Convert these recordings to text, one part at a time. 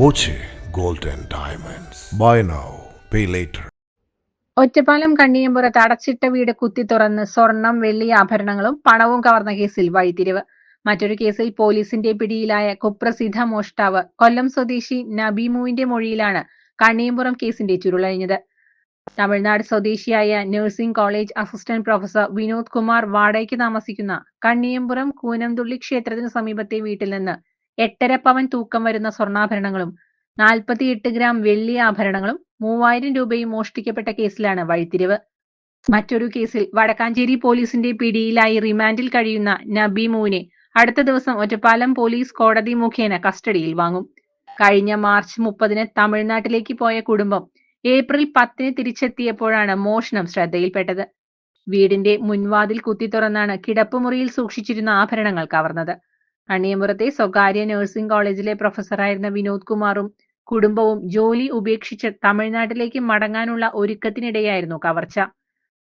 Boche gold and diamonds. Buy now pay later Ottapalam കണ്ണിയമ്പുറത്ത് അടച്ചിട്ട വീട് കുത്തി തുറന്ന് സ്വർണം വെള്ളി ആഭരണങ്ങളും പണവും കവർന്ന കേസിൽ വഴിത്തിരിവ്. മറ്റൊരു കേസിൽ പോലീസിന്റെ പിടിയിലായ കുപ്രസിദ്ധ മോഷ്ടാവ് കൊല്ലം സ്വദേശി നബീമുവിന്റെ മൊഴിയിലാണ് കണ്ണിയമ്പുറം കേസിന്റെ ചുരുളഴിഞ്ഞത്. തമിഴ്നാട് സ്വദേശിയായ nursing college assistant professor Vinod Kumar വാടകയ്ക്ക് താമസിക്കുന്ന കണ്ണിയമ്പുറം കൂനംതുള്ളി ക്ഷേത്രത്തിന് സമീപത്തെ വീട്ടിൽ നിന്ന് എട്ടര പവൻ തൂക്കം വരുന്ന സ്വർണാഭരണങ്ങളും നാൽപ്പത്തിയെട്ട് ഗ്രാം വെള്ളി ആഭരണങ്ങളും മൂവായിരം രൂപയും മോഷ്ടിക്കപ്പെട്ട കേസിലാണ് വഴിത്തിരിവ്. മറ്റൊരു കേസിൽ വടക്കാഞ്ചേരി പോലീസിന്റെ പിടിയിലായി റിമാൻഡിൽ കഴിയുന്ന നബീമുവിനെ അടുത്ത ദിവസം ഒറ്റപ്പാലം പോലീസ് കോടതി മുഖേന കസ്റ്റഡിയിൽ വാങ്ങും. കഴിഞ്ഞ മാർച്ച് മുപ്പതിന് തമിഴ്നാട്ടിലേക്ക് പോയ കുടുംബം ഏപ്രിൽ പത്തിന് തിരിച്ചെത്തിയപ്പോഴാണ് മോഷണം ശ്രദ്ധയിൽപ്പെട്ടത്. വീടിന്റെ മുൻവാതിൽ കുത്തി തുറന്നാണ് കിടപ്പുമുറിയിൽ സൂക്ഷിച്ചിരുന്ന ആഭരണങ്ങൾ കവർന്നത്. കണ്ണിയമ്പുറത്തെ സ്വകാര്യ നഴ്സിംഗ് കോളേജിലെ പ്രൊഫസറായിരുന്ന വിനോദ് കുമാറും കുടുംബവും ജോലി ഉപേക്ഷിച്ച് തമിഴ്നാട്ടിലേക്ക് മടങ്ങാനുള്ള ഒരുക്കത്തിനിടെയായിരുന്നു കവർച്ച.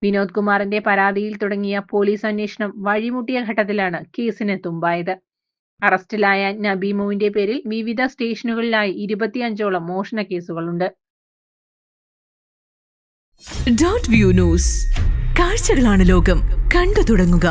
വിനോദ് കുമാറിന്റെ പരാതിയിൽ തുടങ്ങിയ പോലീസ് അന്വേഷണം വഴിമുട്ടിയ ഘട്ടത്തിലാണ് കേസിന് തുമ്പായത്. അറസ്റ്റിലായ നബീമുവിന്റെ പേരിൽ വിവിധ സ്റ്റേഷനുകളിലായി ഇരുപത്തിയഞ്ചോളം മോഷണ കേസുകളുണ്ട്. വ്യൂ ന്യൂസ് കാഴ്ചകളാണ് ലോകം. കണ്ടു തുടങ്ങുക.